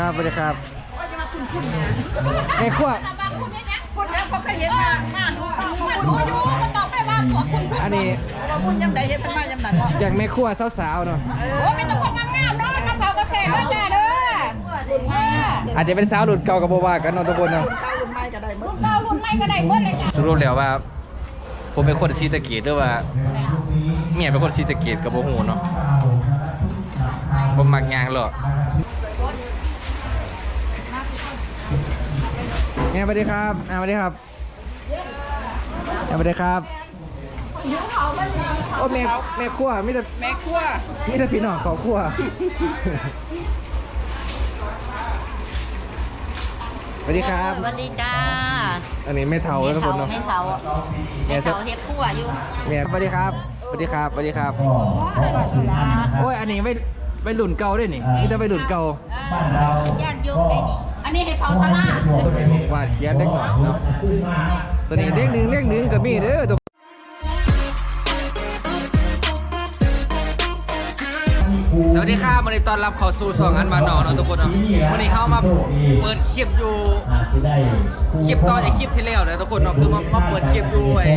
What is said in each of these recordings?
ครับสวัสดีครับว่าจะมาคุณคุณนะแม่ขั้วบ้านคุณเนี่ยนะคุณแล้วเขาเคยเห็นมามาดูมันรู้อยู่มันตอบไม่ว่าผัวคุณอันนี้ว่าคุณยังไดเห็นเป็นมายังไดเนาะอย่างแม่ขั้วสาวๆเนาะโอ้เป็นตะคนงามๆเนาะกระเป๋าเกษตรด้วยจ้าเด้ออาจจะเป็นสาวหลุดเก่ากับโบวากันเนาะทุกคนเนาะข้าวรุ่นใหม่ก็ได้หมดเรารุ่นใหม่ก็ได้เบิดเลยจ้ะสรุปแล้วว่า ผมเป็นคนซีตะเกียรหรือว่าเมียเป็นคนซีตะเกียรกับโบหูเนาะผมมักยางหรอก แม่สวัสดีครับอ่าสวัสดีครับแม่สวัสดีครับโอ้แม่แม่ขั้วมิแต่แม่ครัวมิแต่พี่น้องขอขั้วสวัสดีครับ สวัสดีจ้าอันนี้ไม่เท่าแล้วทุกคนเนาะ ไม่เทาไม่เทาเฮ็ดคั่วอยู่เนี่ยสวัสดีครับสวัสดีครับสวัสดีครับ โอ้ย อันนี้ไม่ไม่หลุนเก่าด้วยนี่นี่จะไปหลุนเก่าย่านยุกได้นี่อั นนี้ให้เผาทะลาตัวนี้วาดเขียนเล็กหน่อยเนาะตัวนี้เล็กหนึ่งเล็กหนึ่งก็มีเด้อ สวัสดีครับวันนี้ต้อนรับเข้าสู่สองอันมาหนอเนาะทุกคนเนาะวันนี้เข้ามาเปิดคลิปอยู่ คลิปตอนจากคลิปที่แล้วเลยทุกคนเนาะคือมามาเปิดคลิปอยู่ไอ้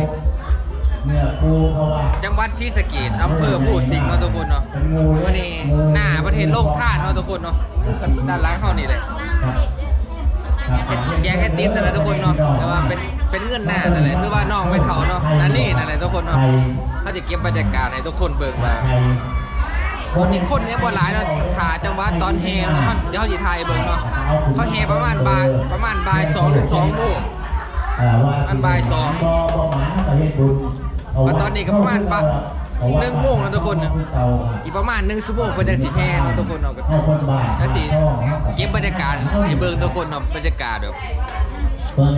จังหวัดศรีสะเกษอำเภอผู้สิงห์เนาะทุกคนเนาะวันนี้หน้าประเทศโลกท่านเนาะทุกคนเนาะด้านหลังเขานี่แหละ เแกงไอติมนั่นแหละทุกคนเนาะแต่ว่าเป็นเป็นเงื่อนหน้านั่นแหละหรือว่าน้องไม่เท่าเนาะนั่นนี่นั่นแหละทุกคนเนาะเขาจะเก็บบรรยากาศให้ทุกคนเบิ่งว่าวันนี้คนเนี้ยบ่หลายเนาะถ่าจังหวัดตอนเฮเนาะเดี๋ยวเขาจะถ่ายเบิ่งเนาะเขาเฮประมาณบ่ายประมาณบ่ายสองหรือสองโมงมันบ่ายสองมาตอนนี้ก็ประมาณบ่าย หนึ่งโมงแล้วทุกคนน่ะอีกประมาณหนึ่งชั่วโมงเพิ่นจะสิแฮเนาะทุกคนเนาะก็จะสิเก็บบรรยากาศให้เบิ่งทุกคนเนาะบรรยากาศแบบ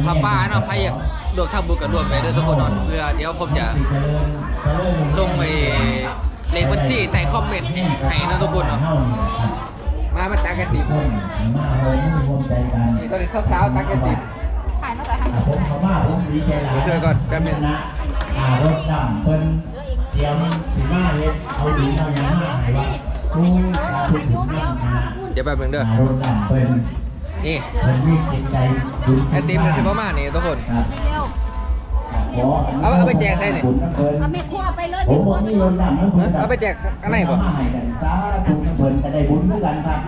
พาป้าเนาะใครอยากรวมทำบุญกับรวมไปเด้อทุกคนเนาะเพื่อเดี๋ยวผมจะส่งไปเลขบัญชีใต้คอมเมนต์ให้ให้เนาะทุกคนเนาะมามาตักกันดิบนี่ตอนนี้สาวๆตักกันดิบถ่ายมาแต่ทางผมเขาว่าผมดีใจหลายเดี๋ยวก่อนแป๊บนึงนะอ่ารถดำเพิ่น เดี๋ยวมันสิมาเฮ็ดเอาดีเอาหยังมาให้ว่ากูขาดทุนถึงนั่นนะเดี๋ยวแป๊บนึงเด้ออ่ารถดำเพิ่นนี่เพิ่นมีจิตใจบุญไอติมกันสิประมาณนี้ทุกคนครับขเอาเอาไปแจกใส่นี่บุญนะเพิ่นเอาแม่ครัวไปเลยผมบ่มีรถดำนะพิ่นเอาไปแจกข้างในบ่มาให้กันสาธุนะเพิ่นก็ได้บุญด้วยกันครับ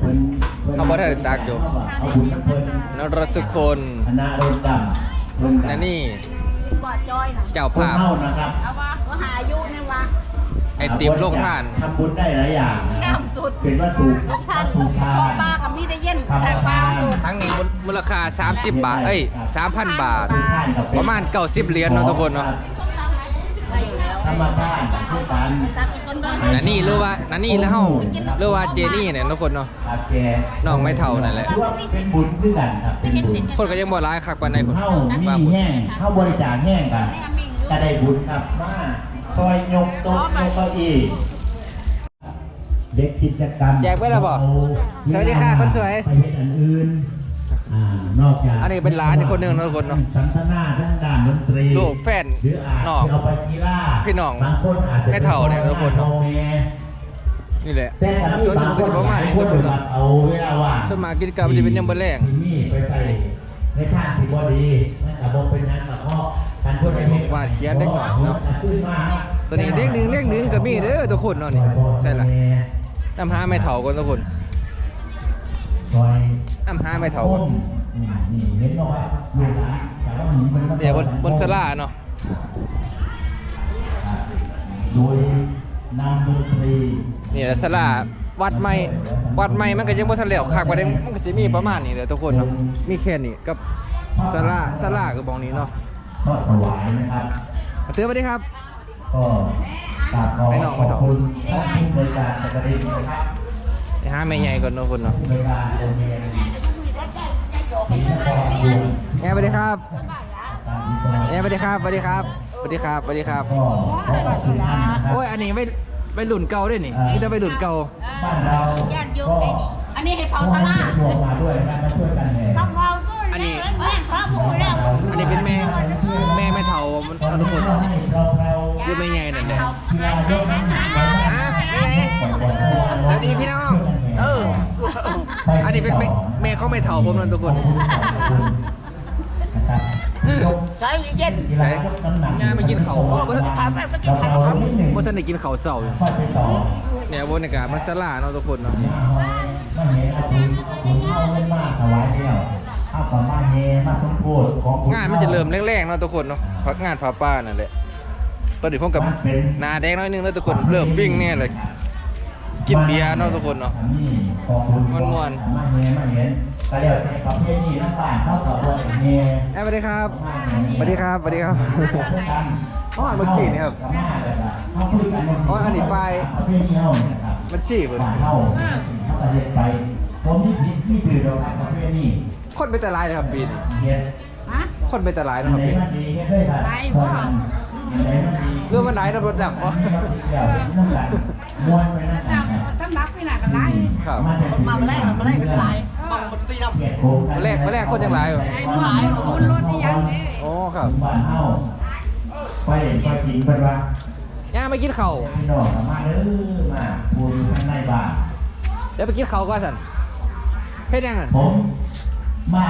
เพิ่นพิ่นเอาบ่ทันได้ตักอยู่เอาบุญนะเพิ่นนรสุคนคณะรถดำเพิ่นก็นั่นนี่ บอดจอยนะเจ้าคนภาพ เฮานะครับเอาว่าว่าหาอายุนี่ว่าไอติมโลกท่าน ทำบุญได้หลายอย่างนะงามสุด เป็นวัตถุลูกท่านถูกทาพอนปลากับมีได้เย็นแต่ปลาสุด ทั้งนี้มูลมูลค่า 30 บาท เอ้ย 3,000 บาทประมาณ 90 เหรียญเนาะทุกคนเนาะได้อยู่แล้ว ธรรมทานทุกการตักอีกคนเบิ่งนั่นนี่หรือว่านั่นนี่แล้วเฮาหรือว่าเจนี่เนี่ยทุกคนเนาะอาแกน้องไม่เท่านั่นแหละ เป็นบุญด้วยกันครับเป็นบุญคนก็ยังบ่ร้ายคักปานใดพุ่นเฮาว่ามีพุ่นแห้งเฮาบริจาคแห้งกันก็ได้บุญครับมาซอยยกโต๊ะยกเก้าอี้เด็กกิจกรรมแจกไว้แล้วบ่สวัสดีค่ะคนสวย ไปเฮ็ดอันอื่นอ่า นอกจากอันนี้เป็นหลานอีกคนหนึ่งนะทุกคนเนาะสันทนาด้านด้านดนตรีลูกแฟนหรืออาจน้องจะเอาไปกีฬาพี่น้องบางคนอาจจะแม่เฒ่าเนี่ยทุกคนเนาะนี่แหละแต่ถ้าสวนสนุกก็จะประมาณนี้ทุกคนเนาะเอาเวลาว่าง ส่วนมากกิจกรรมมันจะเป็นยามมื้อแลงที่มีไปใส่ในทางที่บ่ดีมันก็บ่เป็นหยังหรอกเพราะการพูดให้วาดเขียนเล็กหน่อยเนาะ ตัวนี้เล็กหนึ่งเล็กหนึ่งก็มีเด้อทุกคนเนาะนี่ใช่ละน้ำหาไม่เท่ากันทุกคน ซอยน้ำหาไม่เท่ากันนี่นี่เห็นบ่ว่าลูกหลานแต่ว่าหนีมันเดี๋ยวบนบนสลาเนาะโดยนำดนตรีนี่แหละสลาวัดใหม่วัดใหม่มันก็ยังบ่ทันแล้วคักว่าได้มันก็สิมีประมาณนี้เลยทุกคนเนาะมีแค่นี้กับสลาสลาก็บอกนี้เนาะทอดถวายนะครับเตือนสวัสดีครับก็กราบขอให้น้องขมาอบถอดคุณท่านผู้บริการจักรินนะครับไป หาแม่ใหญ่ก่อนเนาะคนเนาะผู้บริการโรงเรียนมีนครหลวงแง่สวัสดีครับการที่แง่สวัสดีครับสวัสดีครับสวัสดีครับสวัสดีครับก็ขอขอบคุณท่านนะครับ โอ้ยอันนี้ไม่ไปหลุนเก่าด้วยนี่นี่จะไปหลุนเก่าบ้านเราย่านยุกก็ได้นี่อันนี้ให้เผาทะลาช่วยมาด้วยนะมาช่วยกันแห่อันนี้อันนี้เป็นแม่แม่ไม่เท่ามันทุกคนเนาะนี่เราเราคือแม่ใหญ่นั่นแหละเวลายกน้ำหนักไว้อะแม่ใหญ่สวัสดีพี่น้ องเอออันนี้เป็นแม่แม่เขาไม่เท่าผมนะทุกคนนะครับยกใช่เย็นใช่น้ำหนักย่าไม่กินเขาวเพราะว่าถามไปกินข้าวเรานิดหนึ่งว่าท่านได้กินเขาวเสาร์อยู่ค่อยไปต่อเนี่ยบรรยากาศมันสลาเนาะทุกคนเนาะมาเฮเอาบุญบุญเอาเงินมาถวายเดียวเอากับมาเฮมาสมโพธิของบุญงานมันจะเริ่มแรงๆเนาะทุกคนเนาะพักงานพาป้านั่นแหละตอนนี้ผมกับหนาแดงน้อยนึงแล้วทุกคนเริ่มวิ่งเนี่ยเลย กินเบียร์เนาะทุกคนเนาะม่วนมาเฮมาเห็นก็เรียกว่าประเภทนี้น้ำตาลเข้ากับวันเฮเอ้ยสวัสดีครับสวัสดีครับสวัสดีครับอ๋อเมื่อกี้นี่ครับอ๋ออันนี้ไปประเภทนี้เอาเนี่ยครับมันชี้เบิดบ้านเฮาเขาประเทศไปผมนี่ผิดที่ตื่นเราครับประเภทนี้คนไปแต่ลายเลยครับปีนี้เฮ็ดฮะคนไปแต่ลายอันเนาะครับไหนปีมันี้นดีเฮ็ดได้ครับไปบ่อันไหนมันดี เรื่องมันหลายนะรถดับเดี๋วะยวน้ำลายม้วนไปนั่นเจ้าครับตำรับพี่น่ะกันไรครับมาแรกมาแรกก็สลายมาแรกมาแรกคนยังหลายอยู่ไอ้หลายของคนรถนี่ยังเด้โอ้ครับบ้านเฮาไปไปกินเพิ่นว่าย่าไม่กินเขาวพี่น้องก็มาเด้อมาพูดข้างในบ้านเดี๋ยวไปกินเขาวก่อนสันเฮ็ดยังไงผมมา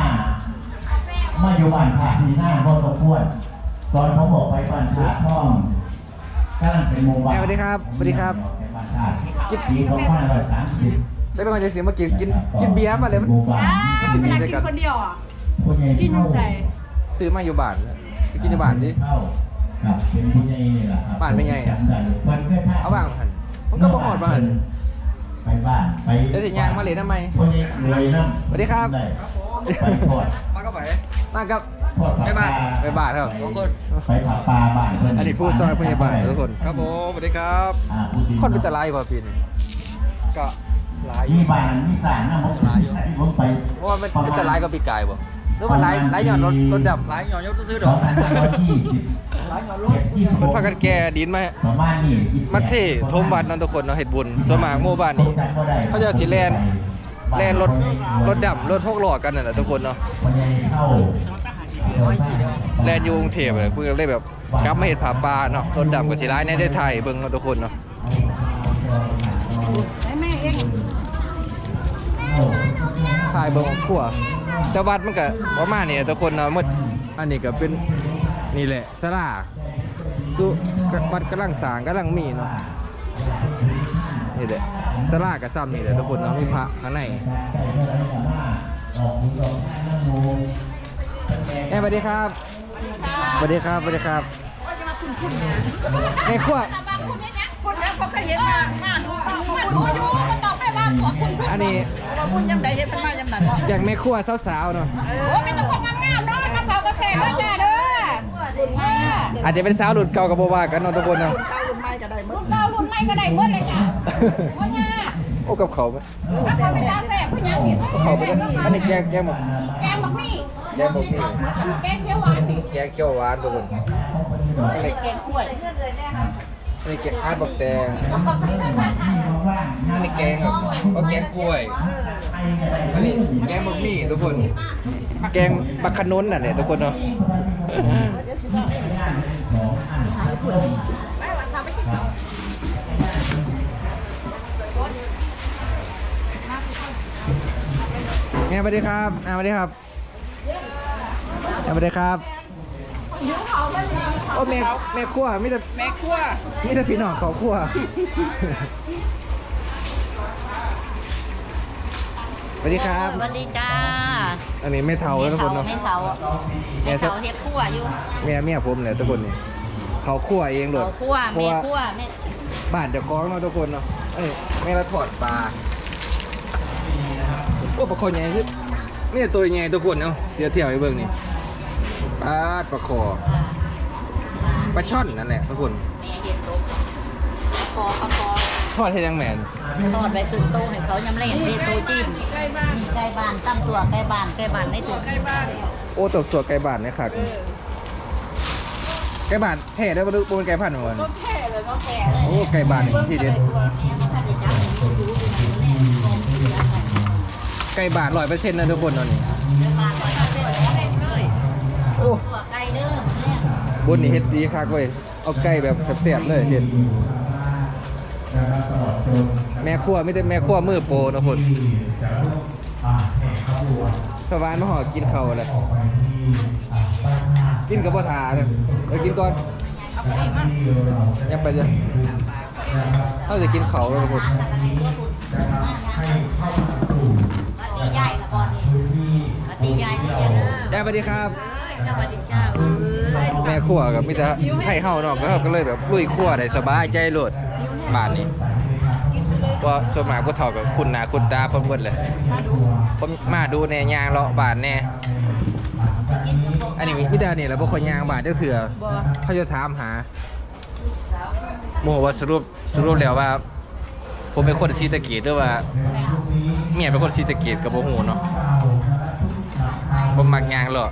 มาอยู่บ้านพระมีหน้าพ่อตะพวด ตอนผมบอกไปบ้านพระท่องกำลังเป็นหมู่บ้านสวัสดีครับสวัสดีครับไปบ้านพระปีสองพันร้อยสามสิบแล้วเป็นคนจะเสียมากินกินกินเบียร์มาเลยมันหมู่บ้านมันจะมีด้วยกันคนเดียวอะผู้ใหญ่กินเข้าใจซื้อมาอยู่บ้านไปกินในบ้านดิเข้าครับเป็นผู้ใหญ่นี่แหละครับบ้านเป็นไงอะจำได้เพิ่นเคยพเอาบ้างหันมันก็บ่หอดบ้างหันไปบ้านไปเดี๋ยวสิย่างมาเหรียญทำไมผู้ใหญ่รวยน้ำสวัสดีครับได้ไปทอดมาก็ไปมากับ ทอดผักปลไปบ้านครับไปผักปลาบ้านเพิ่นอันนี้ผู้ซอยผู้ใหญ่บ้านทุกคนครับผมสวัสดีครับอ่าผู้ดีคนเป็นตะไลกว่าปีนี้ก็หลายอมียู่บ้านมีสารนะผมหลายอยู่ผมไปเพราะว่ามันเป็นตะไลกับปีกายบ่หรือมันไลไลย้อนรถรถดำหลายหย่อนยกซื้อสดอองกพันร้อยยี่สิบหลายหย่อนรเก็ถบที่มันพากันแก่ดินมาประมาณนี้มาเททมวัดเนั่นทุกคนเนาะเฮ็ดบุญส่วนมากหมู่บ้านนี้เขาจะเอาสิแลนแลนรถรถดำรถหกล้อกันนั่นแหละทุกคนเนาะวันนี้เข้า แลนยูกรุงเทพเลยเพิ่งเลยแบบกลับมาเฮ็ดผาป่าเนาะรถดำกับสิร้ายในได้ไทยเบิ่งเนาะทุกคนเนาะแม่เองถ่ายเบิ่งของครัวแต่วัดมันก็ประมาณนี้ทุกคนเนาะหมดอันนี้ก็เป็นนี่แหละศาลาดูวัดกำลังสางกำลังมีเนาะนี่แหละศาลาก็ซ้ำนี่แหละทุกคนเนาะมีพระข้างใน เอ้ยสวัสดีครับสวัสดีครับสวัสดีครับว่าจะมาคุณคุณนะในครัวตำรับคุณเนี่ยนะคุณยังเขาเคยเห็นมามาดูมันรู้อยู่มันต้องไปว่าตัวคุณอันนี้ว่าคุณยังได้เห็นมันมายังนั่นเนาะอย่างแม่ครัวสาวๆเนาะโอ้เป็นตะคนงามๆเนาะกระเป๋าเกษตรด้วยจ้าเด้อเอออาจจะเป็นสาวหลุดเก่ากับโบว่ากันเนาะทุกคนเนาะข้าวรุ่นใหม่ก็ได้หมรุ่ดนเก่ารุ่นใหม่ก็ได้เบิดเลยจ้ะว่าไงโอ้กับเขาไหมถ้าเขาเป็นตาแสบผู้หญิงนี่เขาไปเลยอันนี้แกงแกงหมกแกงบักมี่ แกงหมกนี่อันนี้แกงเขียวหวานนี่แกงเขียวหวานทุกคนนนี้แกงกล้วยนนี้แกงอาดบักแตงนนี้แกงก็แกงกล้วยอันนี้แกงบักมี่ทุกคน แกงบักขนุนน่ะเนี่ยทุกคนเนาะแม่ยสวัสดีครับอ่าสวัสดีครับ สวัสดีครับโอ้แม่แม่ครัวมีแต่แม่ครัวมีแต่พี่น้องเขาครัวสวัสดีครับ สวัสดีจ้าอันนี้แม่เทาแล้วทุกคนเนาะ ไม่เทาไม่เทาเฮ็ดคั่วอยู่แม่เมียผมเนี่ยทุกคนนี่เขาครัวเองโดดเขาคั่วเพราะแม่ว่าคั่วแม่บ้านเจะคล้าของเนาะทุกคนเนาะเอ้ยแม่ละถอดปลาโอ้ปลาคอใหญ่คือนี่ตัวใหญ่ทุกคนเนาะเสียเที่ยวไอ้เบิ่งนี่ ปลาปลาคอปลาช่อนนั่นแหละทุกคนแม่เฮ็ดโต๊ะคอคอคอทอดให้ยังแมนทอดไปถึงโต๊ะให้เขายำเล่นเด้โต๊ะจิ้มนี่ใกล้บ้านตั้งตัวใกล้บ้านใกล้บ้านได้ตัวใกล้บ้านโอ้ตบตัวไก่บ้านเนี่ยค่ะไก่บ้านแท้ได้บ่รู้บ่เป็นไก่พันธุ์เหมือนแค่เลยก็แค่เลยโอ้ไก่บ้านนี่ที่เด็ดแม่บ่ทันได้จับอยู่อยู่อยู่แน่ของเสียไปไก่บ้าน100%นะทุกคนเนาะนี่เดี๋ยวบ้านร้อยเปอร์เซ็นต์แล้วเลย โอ้ตัวไก่เด้อแม่บนนี่เฮ็ดดีคักเว้ยเอาไก่แบบแซ่บๆเลยเฮ็ดนะครับตลอดจนแม่ครัวไม่ได้แม่ครัวมือโปรนะคนสวานมาหอกินเขาวเลยกินกับพ่อทาเลยเออกินก่อนยังไปเลยเขาจะกินเขาเลยทุกคนตีใหญ่ละบอลนี่ตีใหญ่นี่เด้อได้สวัสดีครับ สวัสดีจ้าแม่ครัวกับมิตรไทยเฮาเนาะก็เขาก็เลยแบบลุยครัวได้สบายใจโลดบ้านนี้เพราส่วนมากพวกเฒ่ากับคุณนาคุณตาเพิ่นเบิดเลยผมมาดูแน่ยางเลาะบ้านแน่อันนี้มิตรนี่แหละบ่คนยางบ้านเด้อเถื่อเขาจะถามหาโมโหว่าสรุปสรุปแล้วว่า ผมเป็นคนศรีตะเกียดหรือว่าเมียเป็นคนศรีตะเกียดกับบ่ฮู้เนาะผมมักยางเลาะ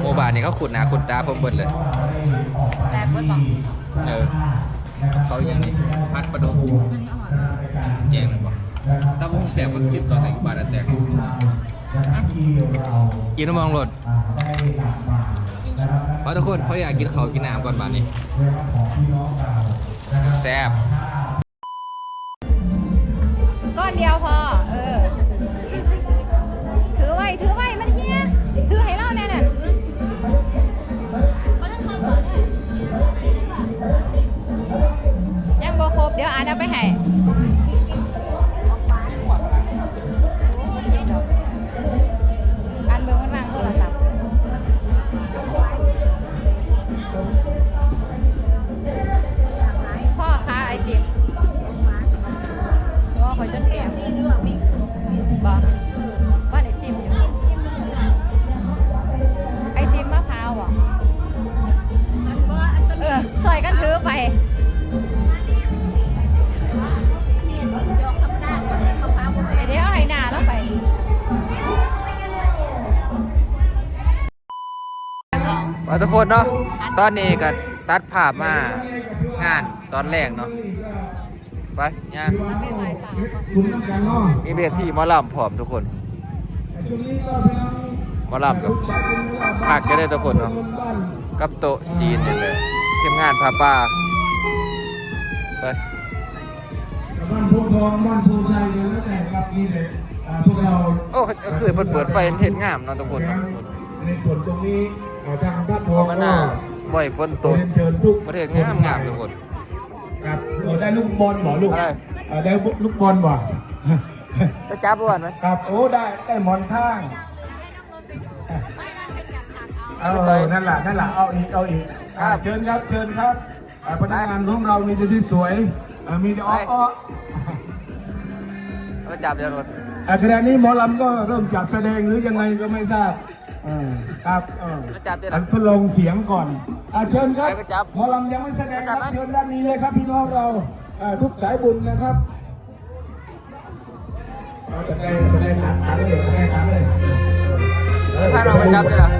โมบานนี่เขาขุดหนาขุดตาเพิ่มเบิดเลยแต่เพิ่นบอกเออเขาอย่างนี้พัดประดุกแกงมันบอกถ้าผมแสบก็ชิปตอนไหนบาดแตกกินน้ำมองรถเพราะทุกคนเขาอยากกินเขาวกินน้ำก่อนบานนี้แซ่บ ตอนนี้ก็ตัดภาพมางานตอนแรกเนาะไปย่างมีเวทีหมอลำพร้อมทุกคนหมอลำกับพักก็ได้ทุกคนเนาะกับโต๊ะจีนนี่เลยทีมงานพาป้าไปบ้านโพธิ์ทองบ้านโพธิ์ชัยแล้วแต่ครับนี่เลยอ่าพวกเราโอ้ก็คือเปิดเปิดไฟเห็นงามเนาะทุกคนเนาะในส่วนตรงนี้อ่าทางบ้านทเพองราะมันน่า บ่อยฝนตกเรียนเชิญทุกประเทศงามงามทุกคนครับเออได้ลูกบอลบ่ลูกอะไรเออได้ลูกบอลบ่จะจับอ้วนไหมครับโอ้ได้ได้หมอนข้างเอาเอาไปใส่นั่นแหละนั่นแหละเอาอีกเอาอีกอ่าครับเชิญครับเชิญครับอ่าพนักงานของเรามีแต่ที่สวยอ่ามีแต่อ้อไปอ้อก็จับเดี๋ยวรถอ่าขณะนี้หมอลำก็เริ่มจัดแสดงหรือยังไงก็ไม่ทราบ เออครับเออก็จับเดี๋ยวอัรนถทดลองเสียงก่อนอาเชิญครับไปก็จับหมอลำยังไม่แสดงจัครับบไหม เชิญด้านนี้เลยครับพี่น้องเราอ่าทุกสายบุญนะครับเอาจะได้จะได้หนักขันเลยจะได้ขันเลยถ้าเราไปจับเดี๋ยวรถ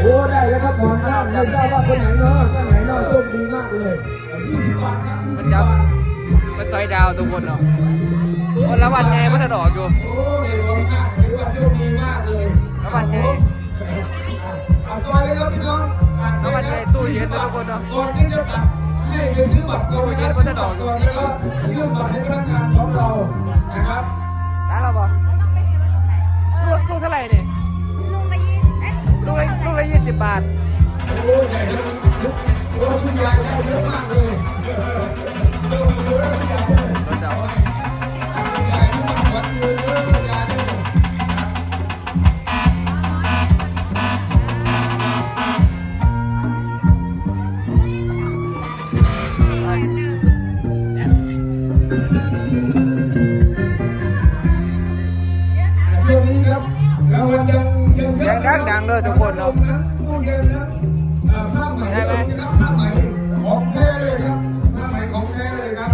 โอ้ได้แล้วครับหมอนข้างไม่ทราบว่าคนไหนเนาะคนไหนเนาะโชคดีมากเลย20บาทครับมันจับมันซอยดาวทุกคนเนาะคนละวันไงมันถนอกอยู่ โอ้ในหมอนข้างถือว่าโชคดีมากเลย ละวันไงอ่า สวัสดีครับพี่น้องอ่าละวันไงตู้เย็นนะทุกคนนะก่อนที่จะตัดให้ไปซื้อบัตรก่อนนะครับซื้อบัตรก่อนแล้วก็ยื่นบัตรให้พนักงานของเรานะครับร้านเราบอกลูกลูกเท่าไหร่เนี่ยลูกละลูกละยี่สิบบาทโอ้ยใหญ่เลยโอ้ยคุณยายได้เยอะมากเลย งเยเสียอะงดังเลยทุกคนเนาะตู้เย็นนะอ่าผ้าไหมนะครับผ้าไหมของแท้เลยครับผ้าไหมของแท้เลยครับ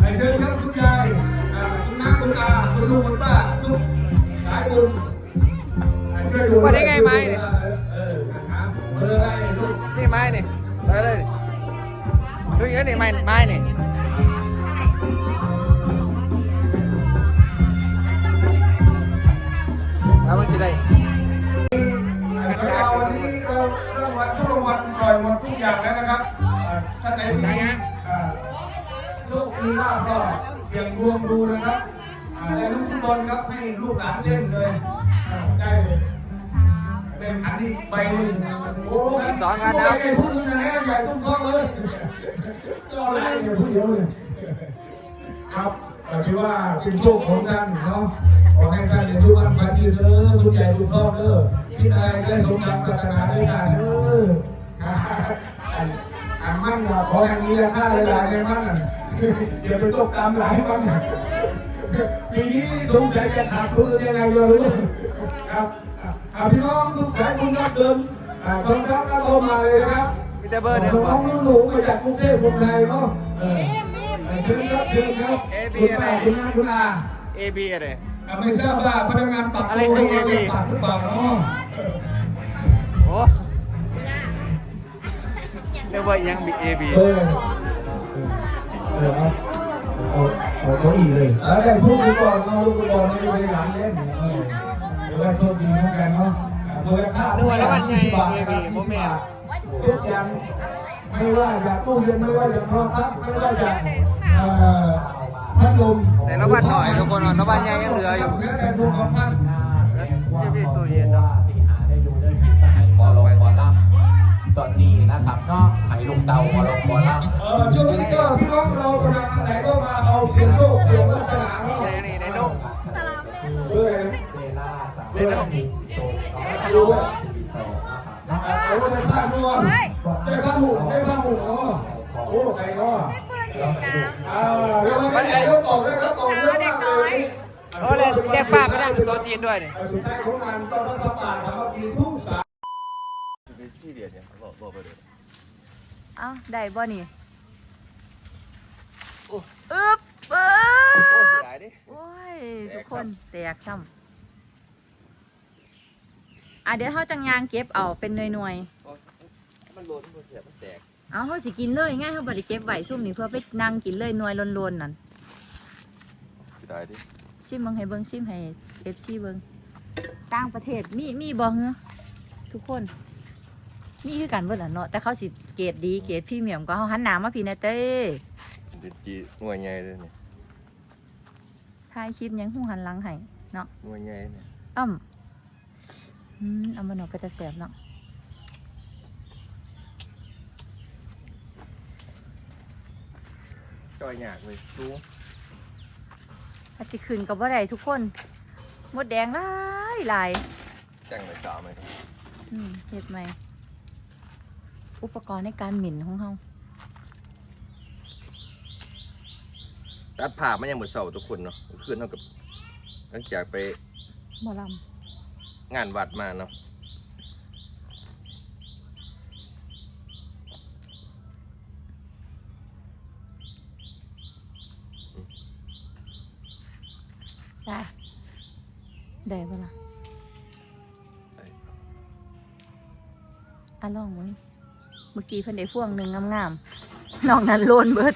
อ่าเชิญครับคุณยายคุณน้าคุณอาคุณลุงคุณป้าทุกสายบุญอ่าช่วยดูว่าได้ไงไม้ ให้ลูกหลานเล่นเลยได้เป็นขันที่ใบหนึ่งโอ้ขันสองคันนะครับใหญ่พูดถึงนะเนี่ยใหญ่ตุ้มท้องเลยก็เลยใหญ่พูดเดียวเลยครับแต่ถือว่าเป็นโชคของท่านเนาะขอให้ท่านอายุมั่นขวัญยืนเด้อทุกใหญ่ทุกท้องเด้อคิดอะไรได้สมดังปรารถนาด้วยกันเด้ออันมั่นขออย่างนี้ราคาเวลาในมั่นเดี๋ยวไปตกตามหลายมั่น ปีนี้สงสัยจะขาดทุนหรือยังไงก็ไม่รู้ครับอะพี่น้องทุกสายคุณรับเดิมอ่าทองคำก็โทรมาเลยนะครับมีแต่เบอร์เดียวน้องหนูๆมาจากกรุงเทพกรุงไทยเนาะเออเชิญครับเชิญครับคุณป้าคุณน้าคุณอาเอบีอะไรไม่ทราบว่าพนักงานปรับตัวคือให้ AB เราปรับหรือเปล่าเนาะโอ้เรียกว่ายังมีเอบีเออเออ เอาเอาเอาเขาอีกเลยแล้วได้พูดไปก่อนเนาะลูกบอลไม่ได้ไปหลังเล่นเออเดี๋ยวว่าโชคดีเหมือนกันเนาะอะมูลค่านึกว่าแล้ววันไง20บาท AB บ่แม่นทุกอย่างไม่ว่าจากตู้เย็นไม่ว่าจากโทรศัพท์ไม่ว่าจากเอ่อพัดลมแต่ละวันหน่อยทุกคนเนาะละวันใหญ่ยังเหลืออยู่แม้แต่ดวงของท่าน ตอนนี้นะครับก็ไหลงเตาบอลงบอลล่ำเออช่วงนี้ก็พี่น้องเรากำลังอันไหนก็มาเอาเสียงโชคเสียงลักษณะเนาะในนี่ในนกคืออเวลาสามในนกรู้ว่าสองนะครับเอาไว้ในผ้าด้วยได้ผ้าหูได้ผ้าหูเนาะโอ้ใครก็เพื่อนฉีดน้ำอ่าเดี๋ยวมันจะยกออกได้ครับออกเยอะมากเลยโอ้เลยแยกป้าไปนั่งตัวจีนด้วยเนี่ยสุดท้ายของงานต้อนรับพระป่าสามัคคีทุกสาย เอ้าได้บ่นี่อึ๊บอึ๊โอ้บเสียดายดิ โอ้ยทุกคนแตกซ้ำอะเดี๋ยวเขาจังยางเก็บเอาเป็นหน่วยมันโลนมันเสียมันแตกๆเอาเขาสิกินเลยง่ายเขาบริเก็บไว้ซุ่มนี่เพื่อไปนั่งกินเลยหน่วยลนๆนั่น เสียดายดิซิมเบิงให้เบิงซิมให้เอฟซีเบิงต่างประเทศมีมีบ่เหรอทุกคน มีคือกันเบิดอะเนาะแต่เขาสิเกรดดีเกรดพรีเมียมก็เขาหันหนามาพี่นะเต้เป็นจีหน่วยใหญ่เลยเนี่ยถ่ายคลิปยังหูหันหลังให้เนาะหน่วยใหญ่เนี่ยอ้ำอืมเอามาเนาะไปแต่แสบเนาะจอยยากเลยรู้ถ้าสิขึ้นกับว่าไรทุกคนหมดแดงหลายหลายจังเลยสาวไหมครับอืมเห็ดไหม อุปกรณ์ในการหมิ่นของเขาตัดผ่ามันยังเหมือนเสาทุกคนเนาะขึ้นเท่ากับหลังจากไปหมอลงานวัดมาเนาะำได้ได้ปะล่ะอะลองมึงเมื่อ กี้เพิ่นได้พ่วงหนึ่งงามๆนอกนั้นโลนเบิด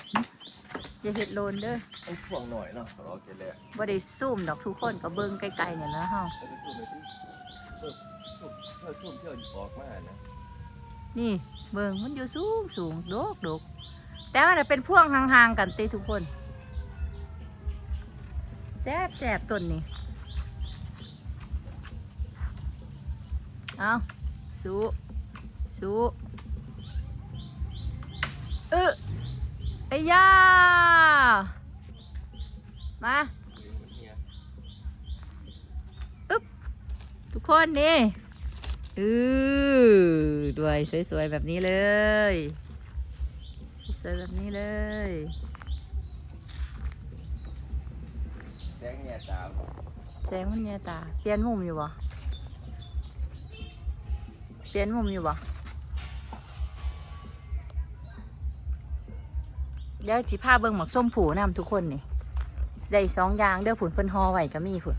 อย่าเห็ดโลนเด้อต้องพ่วงหน่อยเนาะรอเกลือบ่ได้ซูมดอกทุกคนก็เบิ่งไกลๆเนี่ยนะเฮาแล้วก็สู้เลยที่เพิ่มสู้เพิ่มสู้เที่ยวออกมานะนี่เบิ่งมันอยู่สูงสูงโดกโดกแต่มันนะเป็นพ่วงห่างๆกันติทุกคนแซ่บแซ่บต้นนี่เอาสู้สู้ เออไอ้ยามาอึ๊บ ทุกคนนี่อือด้วยสวยๆ แบบนี้เลย สวยๆ แบบนี้เลยแสงแง่ตาแสงมันเนี่ยตา เปลี่ยนมุมอยู่บ่เปลี่ยนมุมอยู่บ่ ดี๋ยวสิพาเบิ่งหมักส้มผูนำทุกคนนี่ได้สองอย่างเด้อผุนเพิ่นห่อไว้ก็มีผุน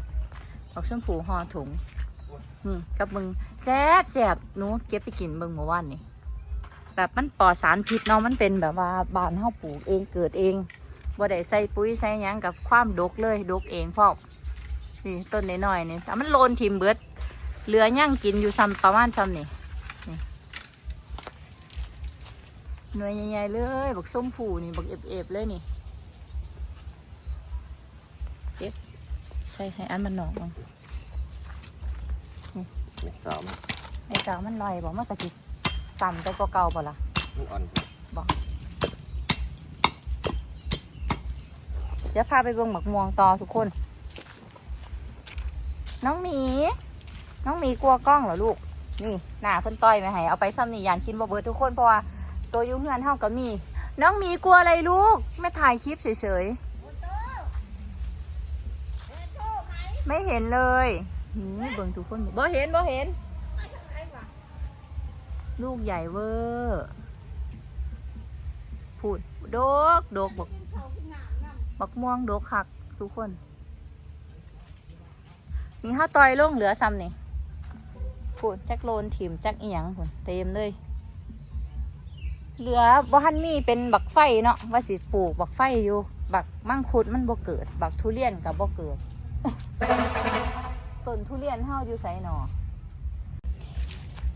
หมักส้มผูห่อถุงนี่กับมึงแซบแซบหนูเก็บไปกินเบิ่งเมื่อวานนี่แบบมันปลอดสารพิษเนาะมันเป็นแบบว่าบานเฮาปลูกเองเกิดเองบ่ได้ใส่ปุ๋ยใส่หยังกับความดกเลยดกเองพอมนี่ต้นน้อยๆนี่แต่มันโลนทิมเบิดเหลือย่างกินอยู่ซ้ำประมาณซ้ำนี่นี่ หน่วยใหญ่ๆเลยบักส้มผูนี่บักเอฟๆเลยนี่เก็บใส่ใส่อันมันหนอกมั้งนี่สาวมันไอ้สาวมันลอยบอกมันกะสิสั่นไปกว่าเก่าบ่ล่ะมันอ่อนบอกเดี๋ยวพาไปเบิ่งหมักม่วงต่อทุกคน น้องหมี น้องหมีกลัวกล้องเหรอลูก นี่หน้าเพิ่นต้อยไหมให้เอาไปซ้ำนี่ยานกินบ่เบิดทุกคนเพราะว่า ตัวอยุ่งเฮือนเท่ากับมี น้องหมีกลัวอะไรลูก ไม่ถ่ายคลิปเฉยๆ ไม่เห็นเลย นี่เบิ่งทุกคนบ่เห็นบ่เห็น ลูกใหญ่เวอร์พูดโดกโดกบักบักม่วงโดกคักทุกคนมีข้าวตอยลงเหลือซ้ำนี่พูดจักโลนถิ่มจักเอียงพูดเต็มเลย เหลือบ่ฮันมีเป็นบักไฟเนาะว่าสิปลูกบักไฟอยู่ บักมังคุดมันบ่เกิด บักทุเรียนกับบ่เกิดต้นทุเรียนเฮาอยู่ไสหนอ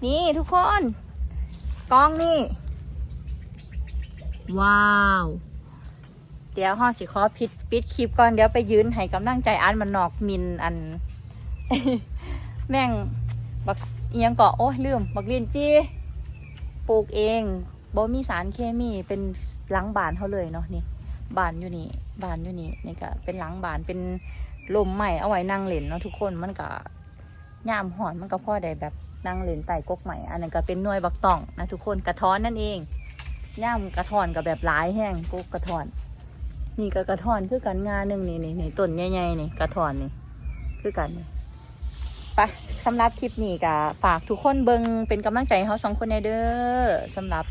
นี่ทุกคนกล้องนี่ ว้าว เดี๋ยวห่อสิขอปิดปิดคลิปก่อน เดี๋ยวไปยืนให้กำลังใจอันมันนอกมินอัน แม่ง บักเอียงเกาะโอ้ยลืม บักเลียนจีปลูกเอง บ่มีสารเคมีเป็นหลังบานเขาเลยเนาะนี่บานอยู่นี่บานอยู่นี่นี่ก็เป็นหลังบานเป็นลมใหม่เอาไว้นั่งเล่นเนาะทุกคนมันก็ยามหอนมันก็พ่อได้แบบนั่งเล่นไต่กกใหม่อันนั้นก็เป็นหน่วยบักตองนะทุกคนกระท้อนนั่นเองย่ามกระท้อนกับแบบหลายแห้งกกกระท้อน นี่ก็กระท้อนคือกันงานหนึ่งนี่นี่นี่ต้นใหญ่ๆนี่กระท้อนนี่คือกันนี่ไปสำหรับคลิปนี้ก็ฝากทุกคนเบิงเป็นกำลังใจให้เขาสองคนในเด้อสำหรับ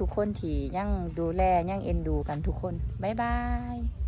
ทุกคนที่ยังดูแลยังเอ็นดูกันทุกคน บ๊ายบาย